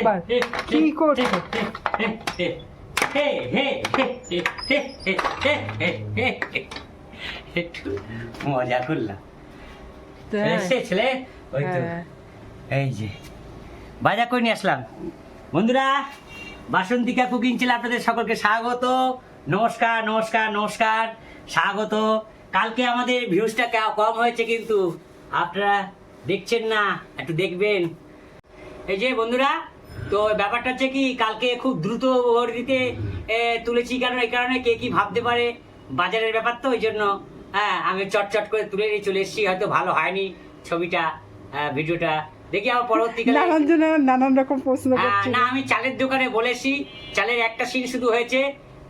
ব্যাপার কি করছ একটু মজা করলাম ছেলে ওই তো হ্যাঁ। এই যে বাজার করে নিয়ে আসলাম বন্ধুরা বাসন্তিকা কুকিং চ্যানেলে আপনাদের সকলকে স্বাগত নমস্কার নমস্কার নমস্কার স্বাগত কালকে আমাদের ভিউজটা কম হয়েছে কিন্তু আপনারা দেখছেন না একটু দেখবেন এই যে বন্ধুরা তো ব্যাপারটা হচ্ছে কি কালকে খুব দ্রুত গতিতে এ, তুলেছি কারণ এই কারণে কে কি ভাবতে পারে বাজারের ব্যাপার তো ওই জন্য হ্যাঁ আমি চটচট করে তুলে নিয়ে চলে এসেছি হয়তো ভালো হয়নি ছবিটা ভিডিওটা। দেখি আমার পরবর্তীকালে নানান রকম প্রশ্ন করছে। না আমি চালের দোকানে বলেছি চালের একটা সিন শুধু হয়েছে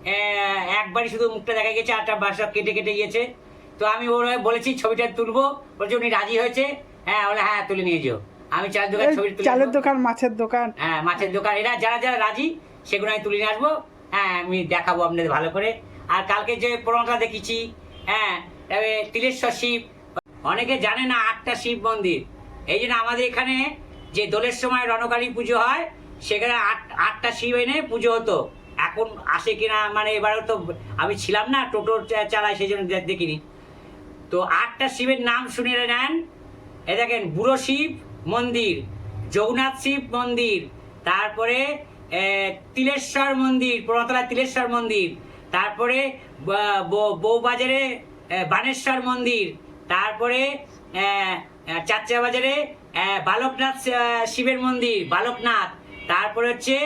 আহ, একবারই শুধু মুখটা দেখা গেছে আটটা বাসা কেটে কেটে গিয়েছে। তো আমি ওর বলেছি ছবিটা তুলবো বলছে উনি রাজি হয়েছে। হ্যাঁ বলে হ্যাঁ তুলে নিয়ে যাও। আমি চালের দোকান ছবি তুলে চালের দোকান মাছের দোকান। হ্যাঁ মাছের দোকান। এরা যারা যারা রাজি সেগুলো আমি তুলে নিয়ে আসব। হ্যাঁ আমি দেখাবো আপনাদের ভালো করে। আর কালকে যে প্রণটা দেখেছি হ্যাঁ তবে তিলেশ্বর শিব। অনেকে জানে না আটটা শিব মন্দির। এই জন্য আমাদের এখানে যে দোলের সময় রণকালী পুজো হয় সেখানে আট আটটা শিব এনে পুজো হতো। এখন আসে কিনা মানে এবারে তো আমি ছিলাম না টোটো চালায় সেই জন্য দেখিনি। তো আটটা শিবের নাম শুনে নেন। এ দেখেন বুড়ো শিব মন্দির, জগন্নাথ শিব মন্দির, তারপরে তিলেশ্বর মন্দির, পুরতলা তিলেশ্বর মন্দির, তারপরে বউবাজারে বানেশ্বর মন্দির, তারপরে চারচা বাজারে বালকনাথ শিবের মন্দির, বালকনাথ, তারপরে হচ্ছে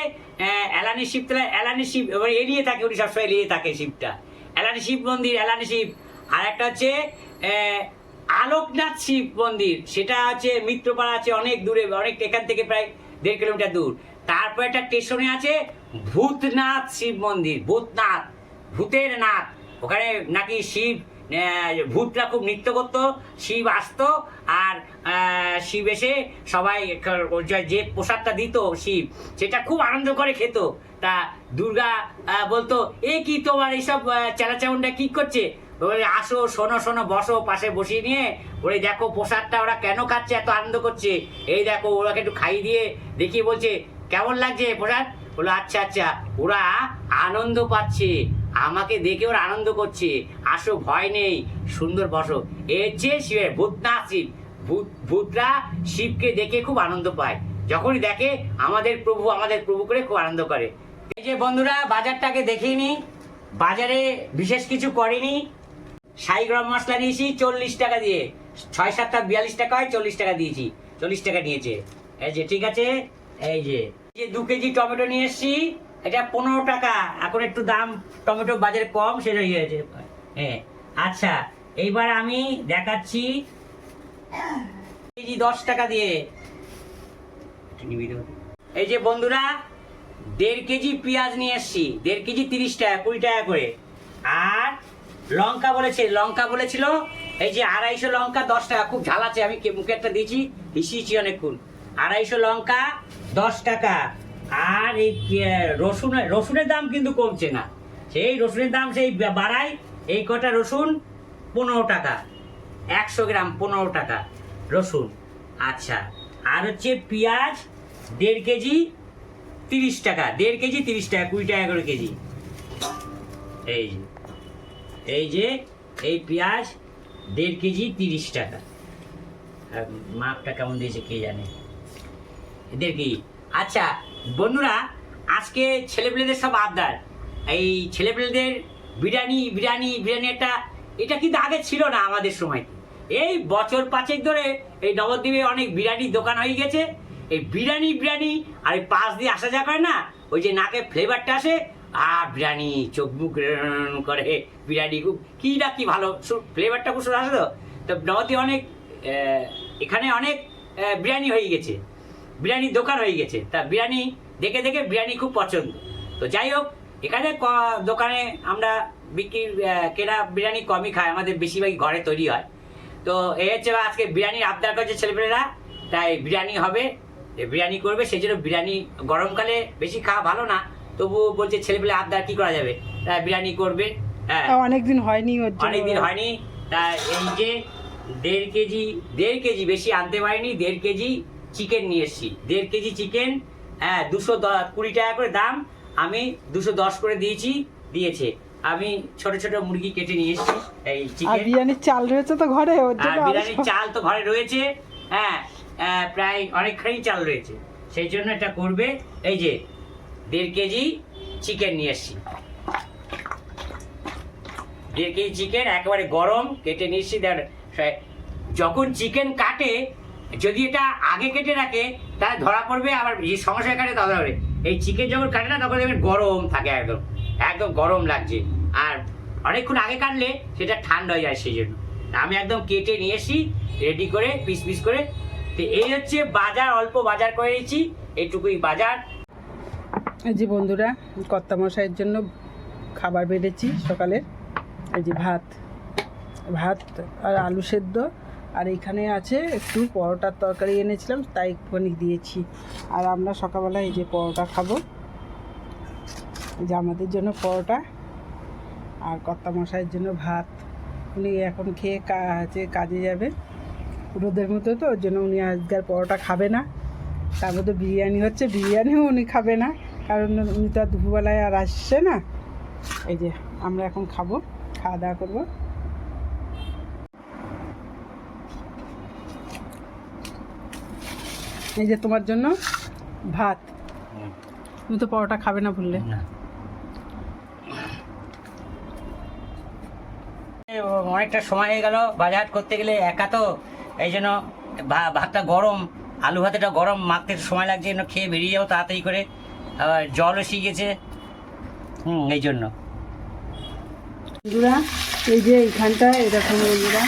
এলানি শিবতলা এলানি শিব, এবার এড়িয়ে থাকে, উনি সবসময় এড়িয়ে থাকে শিবটা। এলানি শিব মন্দির, এলানি শিব আর একটা হচ্ছে আলোকনাথ শিব মন্দির। সেটা আছে মিত্রপাড়া আছে অনেক দূরে, অনেক এখান থেকে প্রায় দেড় কিলোমিটার দূর। তারপর একটা স্টেশনে আছে ভূতনাথ শিব মন্দির, ভূতনাথ, ভূতের নাথ। ওখানে নাকি শিব ভূতরা খুব নৃত্য করতো, শিব আসতো আর শিব এসে সবাই যে- প্রসাদটা দিত শিব, সেটা খুব আনন্দ করে খেত। তা দুর্গা বলতো, এ কি তোমার এইসব চেলাচামুন্ডা কি করছে? বলে আসো, শোনো শোনো, বসো, পাশে বসিয়ে নিয়ে ওরে দেখো প্রসাদটা ওরা কেন খাচ্ছে, এত আনন্দ করছে। এই দেখো, ওরাকে একটু খাইয়ে দিয়ে দেখিয়ে বলছে, কেমন লাগছে প্রসাদ? বলো আচ্ছা আচ্ছা ওরা আনন্দ পাচ্ছে, আমাকে দেখে ওরা আনন্দ করছে, আসো, ভয় নেই, সুন্দর বসো। এ হচ্ছে শিবের ভূত না শিব, ভূত, ভূতরা শিবকে দেখে খুব আনন্দ পায়। যখনই দেখে, আমাদের প্রভু আমাদের প্রভু করে খুব আনন্দ করে। এই যে বন্ধুরা, বাজারটাকে দেখিয়ে নি। বাজারে বিশেষ কিছু করেনি। সাই গরম মশলা নিয়েছি, চল্লিশ টাকা দিয়ে। ছয় সাতটা বিয়াল্লিশ টাকা হয়, চল্লিশ টাকা দিয়েছি। চল্লিশ টাকা নিয়েছে। এই যে, ঠিক আছে? এই যে। যে দু কেজি টমেটো নিয়ে এসেছি। এটা পনেরো টাকা। এখন একটু দাম, টমেটো বাজারে কম সেটা ইয়ে হয়েছে। হ্যাঁ। আচ্ছা এইবার আমি দেখাচ্ছি। কেজি দশ টাকা দিয়ে। এই যে বন্ধুরা, দেড় কেজি পেঁয়াজ নিয়ে এসছি। দেড় কেজি তিরিশ টাকা, কুড়ি টাকা করে। আর লঙ্কা বলেছে, লঙ্কা বলেছিল, এই যে আড়াইশো লঙ্কা দশ টাকা, খুব ঝাল আছে, আমি মুখে একটা দিয়েছি হিসিয়েছি অনেকক্ষণ। আড়াইশো লঙ্কা দশ টাকা, আর এই রসুন, রসুনের দাম কিন্তু কমছে না। সেই রসুনের দাম সেই বাড়ায়, এই কটা রসুন পনেরো টাকা, একশো গ্রাম পনেরো টাকা রসুন। আচ্ছা আর হচ্ছে পেঁয়াজ দেড় কেজি তিরিশ টাকা, দেড় কেজি তিরিশ টাকা, কুড়ি টাকা করে কেজি। এই যে। এই যে, এই পেঁয়াজ দেড় কেজি তিরিশ টাকা। আর মাপটা কেমন দিয়েছে কে জানে? দেড় কেজি। আচ্ছা বন্ধুরা, আজকে ছেলেপেলেদের সব আবদার। এই ছেলেপেলেদের বিরিয়ানি বিরিয়ানি বিরিয়ানি একটা, এটা কিন্তু আগে ছিল না আমাদের সময়। এই বছর পাঁচেক ধরে এই নবদ্বীপে অনেক বিরিয়ানির দোকান হয়ে গেছে। এই বিরিয়ানি বিরিয়ানি, আর এই পাশ দিয়ে আসা যা করে না, ওই যে নাকে ফ্লেভারটা আসে আর বিরিয়ানি, চোখ মুখ করে, বিরিয়ানি খুব কি না কি ভালো। ফ্লেভারটা খুব সুন্দর তো? তো নবদ্বীপে অনেক এখানে অনেক বিরিয়ানি হয়ে গেছে। বিরিয়ানির দোকান হয়ে গেছে। তা বিরিয়ানি দেখে দেখে বিরিয়ানি খুব পছন্দ। তো যাই হোক, এখানে দোকানে আমরা বিক্রি কেনা বিরিয়ানি কমই খাই। আমাদের বেশিরভাগই ঘরে তৈরি হয়। তো এ হচ্ছে আজকে বিরিয়ানির আবদার করছে ছেলেপেলেরা। তাই বিরিয়ানি হবে বিরিয়ানি করবে। সেই জন্য বিরিয়ানি গরমকালে বেশি খাওয়া ভালো না। তবু বলছে ছেলেপেলে আবদার কি করা যাবে? বিরিয়ানি করবে হ্যাঁ। অনেকদিন হয়নি অনেকদিন হয়নি। তা এই যে দেড় কেজি দেড় কেজি বেশি আনতে পারিনি দেড় কেজি চিকেন নিয়ে এসেছি। দেড় কেজি চিকেন হ্যাঁ দুশো কুড়ি টাকা করে দাম। আমি দুশো দশ করে দিয়েছি দিয়েছে। আমি ছোট ছোট মুরগি কেটে নিয়ে এসেছি এই চিকেন। বিরিয়ানির চাল রয়েছে তো ঘরে আরও বিরিয়ানির চাল তো ঘরে রয়েছে। হ্যাঁ প্রায় অনেকখানি চাল রয়েছে। সেই জন্য এটা করবে। এই যে দেড় কেজি চিকেন নিয়ে এসছি দেড় কেজি চিকেন একেবারে গরম, কেটে নিয়ে দেখ যখন চিকেন কাটে, যদি এটা আগে কেটে রাখে, তাহলে ধরা পড়বে আবার যে সমস্যা কাটে তাহলে হবে এই চিকেন যখন কাটে না, তখন দেখবেন গরম থাকে একদম একদম গরম লাগছে। আর অনেকক্ষণ আগে কাটলে সেটা ঠান্ডা হয়ে যায় সেই জন্য। আমি একদম কেটে নিয়ে এসি রেডি করে পিস পিস করে। তো এই হচ্ছে বাজার, অল্প বাজার করে নিয়েছি, এইটুকুই বাজার। যে বন্ধুরা কর্তা মশাইয়ের জন্য খাবার বেড়েছি সকালে। এই যে ভাত ভাত আর আলু সেদ্ধ। আর এখানে আছে একটু পরোটার তরকারি এনেছিলাম, তাই একটুখানি দিয়েছি। আর আমরা সকালবেলা এই যে পরোটা খাব। যে আমাদের জন্য পরোটা আর কর্তা মশাইয়ের জন্য ভাত। উনি এখন খেয়ে কা- হচ্ছে কাজে যাবে। রোদের মতো তো, ওর জন্য উনি আজকের পরোটা খাবে না। তার মধ্যে বিরিয়ানি হচ্ছে, বিরিয়ানিও উনি খাবে না। কারণ উনি তো আর দুপুরবেলায় আর আসছে না। এই যে আমরা এখন খাব খাওয়া দাওয়া করব। এই যে তোমার জন্য ভাত। তুমি তো পরোটা খাবে না বললে। এ, অনেকটা সময় হয়ে গেল বাজার করতে গেলে একা তো। এই জন্য ভাতটা গরম আলু ভাতেটা গরম মাখতে সময় লাগছে খেয়ে বেরিয়ে যাব তাড়াতাড়ি করে। আবার জল এসে গেছে হুম এই জন্য বন্ধুরা, এই যে এইখানটায় এরকম বন্ধুরা,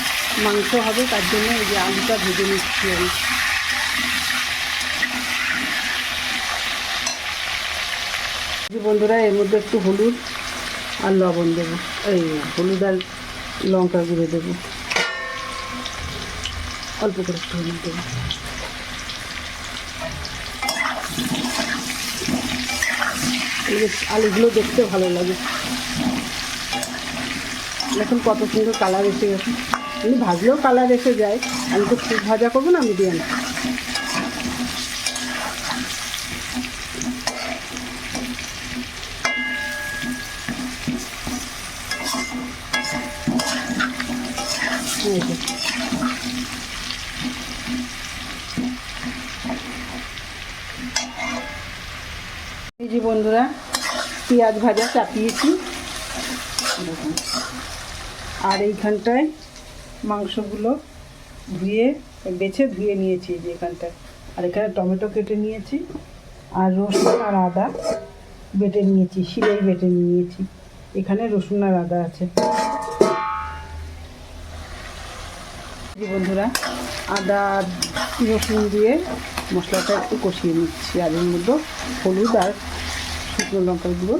মাংস হবে, তার জন্য এই যে আলুটা ভেজে নিচ্ছি আমি। বন্ধুরা, এর মধ্যে একটু হলুদ আর লবণ দেবো। এই হলুদ আর লঙ্কা গুঁড়ো দেবো। অল্প করে একটু হলুদ দেবো এই যে আলুগুলো দেখতে ভালো লাগে। এখন কত সুন্দর কালার এসে গেছে। এমনি ভাজলেও কালার এসে যায়। আমি তো খুব ভাজা করব না মিডিয়াম এই যে। এই বন্ধুরা, পেঁয়াজ ভাজা চাপিয়েছি। আর এইখানটায় মাংসগুলো ধুয়ে, বেছে ধুয়ে নিয়েছি যে এখানটায়। আর এখানে টমেটো কেটে নিয়েছি, আর রসুন আর আদা বেটে নিয়েছি, শিলেই বেটে নিয়েছি। এখানে রসুন আর আদা আছে। বন্ধুরা, আদা, রসুন দিয়ে মশলাটা একটু কষিয়ে নিচ্ছি। আর এর মধ্যে হলুদ আর শুকনো লঙ্কার গুঁড়ো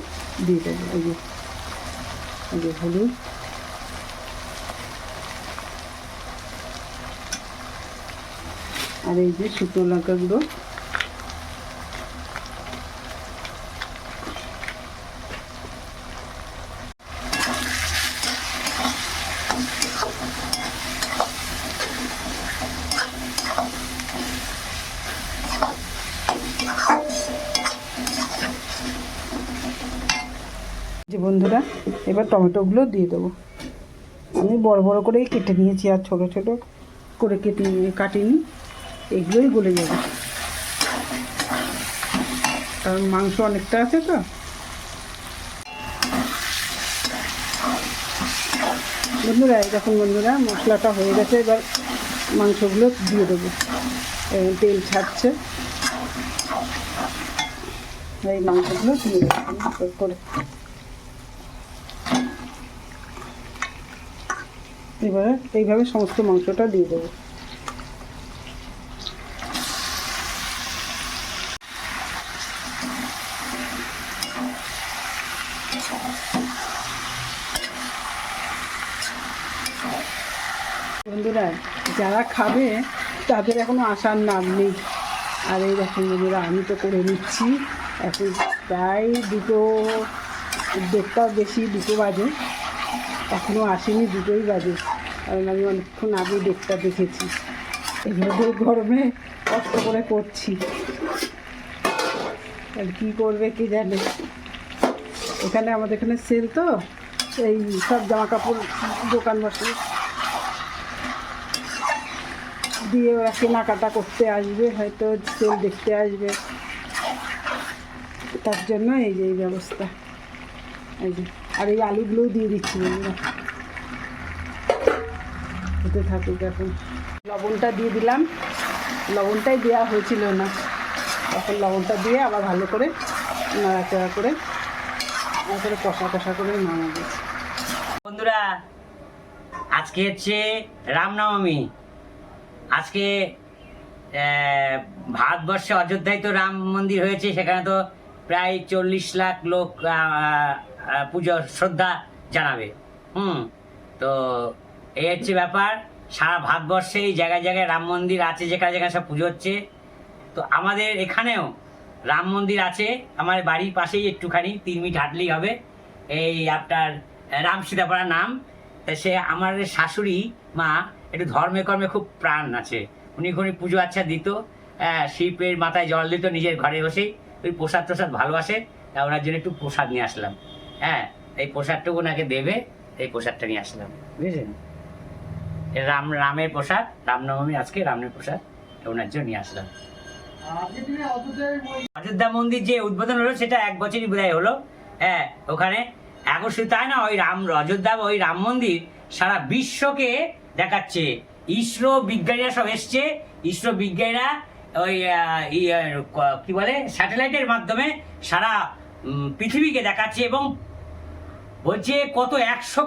দিয়ে দেবো। এই যে এই যে হলুদ। আর এই যে শুকনো লঙ্কা গুঁড়ো যে বন্ধুরা, এবার টমেটোগুলো দিয়ে দেবো। আমি বড় বড় করেই কেটে নিয়েছি আর ছোট ছোট করে কেটে নিয়ে কাটিনি। এগুলোই গলে যাবে। কারণ মাংস অনেকটা আছে তো। বন্ধুরা দেখুন বন্ধুরা, মশলাটা হয়ে গেছে। এবার মাংসগুলো দিয়ে দেবো। তেল ছাড়ছে। এই মাংসগুলো দিয়ে দেবো। করে এবারে এইভাবে সমস্ত মাংসটা দিয়ে দেবো। বন্ধুরা, যারা খাবে, তাদের এখনও আসার নাম নেই। আর এই দেখুন বন্ধুরা, আমি তো করে নিচ্ছি। এখন প্রায় দুটো দেড়টাও বেশি, দুটো বাজে। এখনও আসেনি, দুটোই বাজে। কারণ আমি অনেকক্ষণ আগে ডেটটা দেখেছি। রোদের গরমে কষ্ট করে করছি। আর কি করবে কি জানে? এখানে আমাদের এখানে সেল তো, এই সব জামা কাপড় দোকান বসে। দিয়ে ওরা কেনাকাটা করতে আসবে, হয়তো সেল দেখতে আসবে। তার জন্য এই যে এই ব্যবস্থা। এই যে, আর এই আলুগুলোও দিয়ে দিচ্ছি বন্ধুরা হতে থাকুক এখন। লবণটা দিয়ে দিলাম। লবণটাই দেওয়া হয়েছিল না। তখন লবণটা দিয়ে আবার ভালো করে নাড়াচাড়া করে করে কষা কষা করে নামাবো। বন্ধুরা, আজকে হচ্ছে রামনবমী। আজকে ভারতবর্ষে অযোধ্যায় তো রাম মন্দির হয়েছে, সেখানে তো প্রায় চল্লিশ লাখ লোক পুজো শ্রদ্ধা জানাবে। হুম, তো এই হচ্ছে ব্যাপার। সারা ভারতবর্ষে এই জায়গায় জায়গায় রাম মন্দির আছে, যেখানে যেখানে সব পুজো হচ্ছে। তো আমাদের এখানেও রাম মন্দির আছে। আমার বাড়ির পাশেই একটুখানি, তিন মিনিট হাঁটলেই হবে। এই আপনার রাম সীতাপাড়া নাম। সে আমার শাশুড়ি, মা, একটু ধর্মে কর্মে খুব প্রাণ আছে। উনি উনি পুজো আচ্ছা দিত। শিবের মাথায় জল দিত নিজের ঘরে বসেই ওই প্রসাদ প্রসাদ ভালোবাসে। তা ওনার জন্য একটু প্রসাদ নিয়ে আসলাম। হ্যাঁ এই প্রসাদটুকু ওনাকে দেবে, এই প্রসাদটা নিয়ে আসলাম। বুঝলেন এ রাম, রামের প্রসাদ, রামনবমী আজকে রামের প্রসাদ ওনার জন্য নিয়ে আসলাম। অযোধ্যা মন্দির যে উদ্বোধন হলো, সেটা এক বছরই বোধহয় হলো। হ্যাঁ ওখানে, এখন শুধু তাই না ওই রাম, অযোধ্যা, ওই রাম মন্দির সারা বিশ্বকে দেখাচ্ছে। ইসরো বিজ্ঞানীরা সব এসছে। ইসরো বিজ্ঞানীরা ওই ক- বলে, স্যাটেলাইটের মাধ্যমে সারা পৃথিবীকে দেখাচ্ছে এবং বলছে কত একশো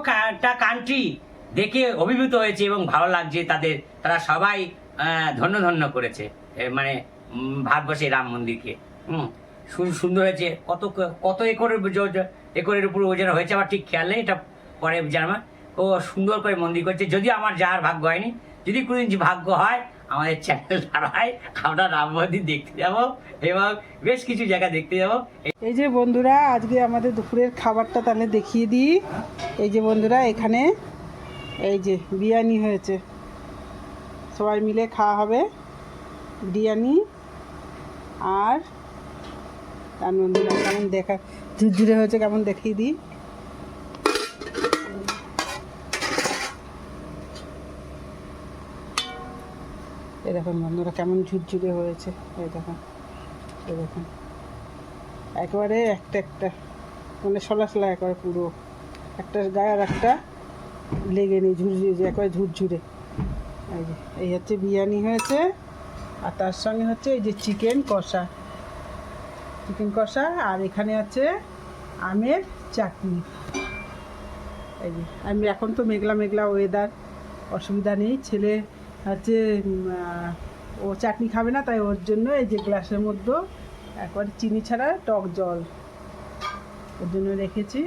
কান্ট্রি দেখে অভিভূত হয়েছে এবং ভালো লাগছে তাদের। তারা সবাই ধন্য ধন্য করেছে মানে ভারতবর্ষে রাম মন্দিরকে। হুম সুন্দর হয়েছে। কত কত একরের একরের উপর ওজন হয়েছে, আমার ঠিক খেয়াল নেই, এটা পরে জানবা। ও সুন্দর করে মন্দির করছে। যদিও আমার যাওয়ার ভাগ্য হয়নি, যদি কোনোদিন ভাগ্য হয়, আমাদের চ্যানেল দ্বারাই আমরা রাম মন্দির দেখতে যাব এবং বেশ কিছু জায়গা দেখতে যাব। এই যে বন্ধুরা, আজকে আমাদের দুপুরের খাবারটা তাহলে দেখিয়ে দিই। এই যে বন্ধুরা, এখানে এই যে বিরিয়ানি হয়েছে। সবাই মিলে খাওয়া হবে বিরিয়ানি আর আর বন্ধুরা কেমন দেখা ঝুরঝুরে হয়েছে কেমন দেখিয়ে দিই। এই দেখুন বন্ধুরা, কেমন ঝুরঝুরে হয়েছে। এই দেখুন এই দেখুন। একেবারে একটা একটা মানে সলা একেবারে পুরো। একটা গায়ে আর একটা লেগে নেই, ঝুরঝুরে একেবারে ঝুরঝুরে। এই যে, এই হচ্ছে বিরিয়ানি হয়েছে, আর তার সঙ্গে হচ্ছে এই যে চিকেন কষা। চিকেন কষা, আর এখানে আছে আমের চাটনি। এই যে, আমি এখন তো মেঘলা মেঘলা ওয়েদার অসুবিধা নেই। ছেলে হচ্ছে ও চাটনি খাবে না, তাই ওর জন্য এই যে গ্লাসের মধ্যে একবার চিনি ছাড়া টক জল। ওর জন্য রেখেছি।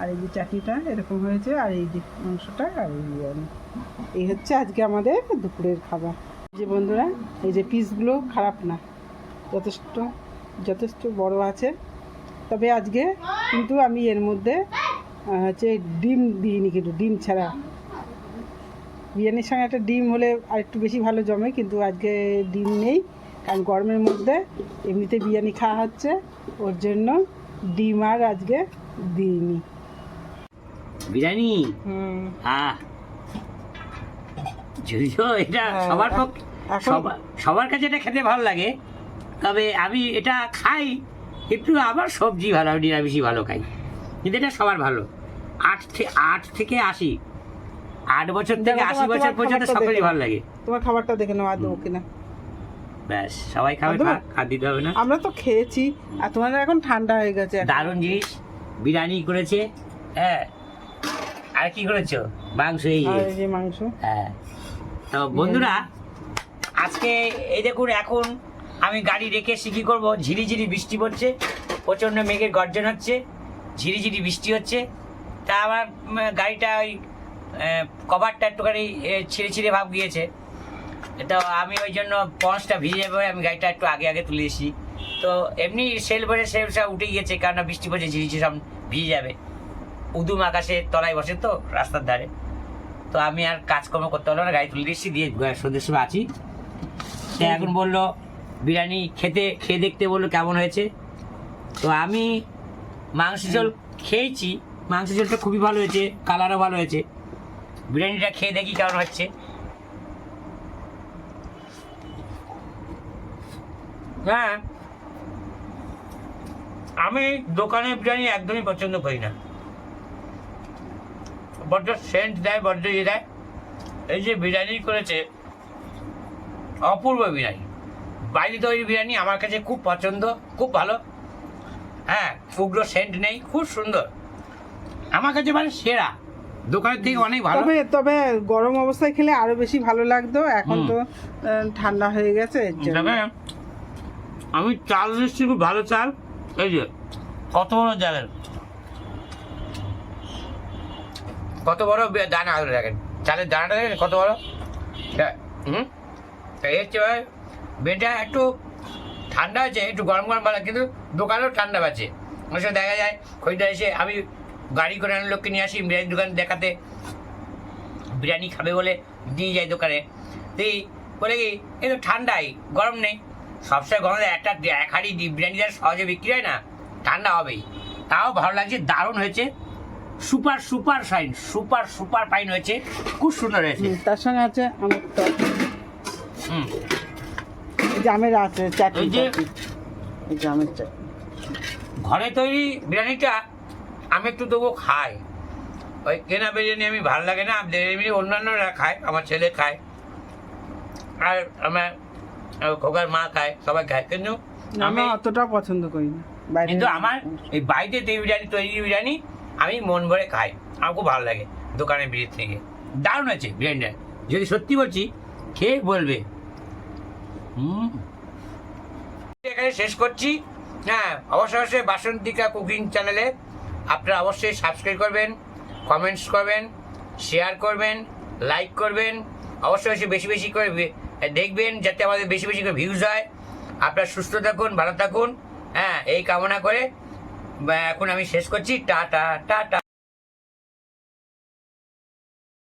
আর এই যে চাটনিটা এরকম হয়েছে, আর এই যে মাংসটা, আর এই বিরিয়ানি এই হচ্ছে আজকে আমাদের দুপুরের খাবার। যে বন্ধুরা, এই যে পিসগুলো খারাপ না, যথেষ্ট যথেষ্ট বড় আছে। তবে আজকে কিন্তু আমি এর মধ্যে হচ্ছে ডিম দিইনি কিন্তু, ডিম ছাড়া। বিরিয়ানির সঙ্গে একটা ডিম হলে আর একটু বেশি ভালো জমে, কিন্তু আজকে ডিম নেই। কারণ গরমের মধ্যে এমনিতে বিরিয়ানি খাওয়া হচ্ছে, ওর জন্য ডিম আর আজকে দিইনি। বিরিয়ানি? আহ। যদিও এটা হ্যাঁ, সবার পক্ষে সবার- কাছে এটা খেতে ভালো লাগে। তবে আমি এটা খাই একটু আবার সবজি ভালো নিরামিষই ভালো খাই। কিন্তু এটা সবার ভালো। আট থেকে আট থেকে আশি। আট বছর থেকে আশি বছর পর্যন্ত সকলেই ভালো লাগে। তোমার খাবারটা দেখে নেওয়া দেবো কিনা। ব্যাস সবাই খাবে আর দিতে হবে না। আমরা তো খেয়েছি আর তোমাদের এখন ঠান্ডা হয়ে গেছে। দারুণ জিনিস বিরিয়ানি করেছে হ্যাঁ। আর কি করেছ? মাংস এই যে। মাংস। হ্যাঁ। তো বন্ধুরা আজকে এই দেখুন এখন আমি গাড়ি রেখে এসে কি করব? ঝিরিঝিরি বৃষ্টি পড়ছে প্রচণ্ড মেঘের গর্জন হচ্ছে ঝিরিঝিরি বৃষ্টি হচ্ছে। তা আমার গাড়িটা ওই কভারটা একটুখানি ছিঁড়ে ছিঁড়ে ভাব গিয়েছে। তো আমি ওই জন্য পঞ্চটা ভিজে যাবে আমি গাড়িটা একটু আগে আগে তুলে এসেছি। তো এমনি সেল ভরে সেল সব উঠে গিয়েছে কারণ বৃষ্টি পড়ছে ঝিরিঝিরি সব ভিজে যাবে। উদুম আকাশে তলায় বসে তো, রাস্তার ধারে। তো আমি আর কাজকর্ম করতে পারলাম না, গাড়ি তুলে দিচ্ছি, দিয়ে সন্ধ্যের সময় আছি। সে এখন বলল, বিরিয়ানি খেতে, খেয়ে দেখতে বলল, কেমন হয়েছে? তো আমি মাংস ঝোল খেয়েছি মাংস ঝোলটা খুবই ভালো হয়েছে, কালারও ভালো হয়েছে। বিরিয়ানিটা খেয়ে দেখি কেমন হচ্ছে। হ্যাঁ আমি দোকানের বিরিয়ানি একদমই পছন্দ করি না। বড্ড সেন্ট দেয় বড্ড ইয়ে দেয়। এই যে বিরিয়ানি করেছে অপূর্ব বিরিয়ানি। বাইরে তৈরি বিরিয়ানি আমার কাছে খুব পছন্দ খুব ভালো। হ্যাঁ উগ্র সেন্ট নেই খুব সুন্দর। আমার কাছে মানে সেরা। দোকানের থেকে অনেক ভালো। তবে তবে গরম অবস্থায় খেলে আরও বেশি ভালো লাগতো। এখন তো ঠান্ডা হয়ে গেছে আমি চাল দিচ্ছি খুব ভালো চাল। এই যে কত বড় জানেন কত বড় দানা দেখেন। চালের দানাটা দেখেন কত বড়? হুম? এর চেয়ে বেটা একটু ঠান্ডা আছে, একটু গরম গরম ভালো কিন্তু দোকানেও ঠান্ডা পাচ্ছে অনেক সময় দেখা যায়, খরিদ্দার এসে আমি গাড়ি করে আনার লোককে নিয়ে আসি বিরিয়ানি দোকান দেখাতে। বিরিয়ানি খাবে বলে দিয়ে যায় দোকানে। তুই বলে কি, এ তো ঠান্ডাই, গরম নেই। সবসময় গরম একটা এক হাঁড়ি বিরিয়ানি যারা সহজে বিক্রি হয় না, ঠান্ডা হবেই। তাও ভালো লাগছে, দারুণ হয়েছে। Super super fine super super fine হয়েছে। খুব সুন্দর হয়েছে। তার সঙ্গে আছে হুম। এই আছে চাটনি এই যে- চাটনি। ঘরে তৈরি বিরিয়ানিটা আমি একটু তবু খাই। ওই কেনা বিরিয়ানি আমি ভালো লাগে না এমনি অন্যান্যরা খায় আমার ছেলে খায়। আর আমার খোকার মা খায় সবাই খায়। কিন্তু আমি অতটা পছন্দ করি না। কিন্তু আমার এই বাড়িতে তৈরি বিরিয়ানি তৈরি বিরিয়ানি আমি মন ভরে খাই, আমার খুব ভালো লাগে দোকানের বিরিয়ানি থেকে। দারুণ আছে বিরিয়ানিটা। যদি সত্যি বলছি খেয়ে বলবে? এখানে শেষ করছি। হ্যাঁ অবশ্যই অবশ্যই বাসন্তিকা কুকিং চ্যানেলে আপনারা অবশ্যই সাবস্ক্রাইব করবেন কমেন্টস করবেন শেয়ার করবেন লাইক করবেন। অবশ্যই অবশ্যই বেশি বেশি করে দেখবেন যাতে আমাদের বেশি বেশি করে ভিউজ হয়। আপনারা সুস্থ থাকুন, ভালো থাকুন। হ্যাঁ এই কামনা করে এখন আমি শেষ করছি টাটা টাটা।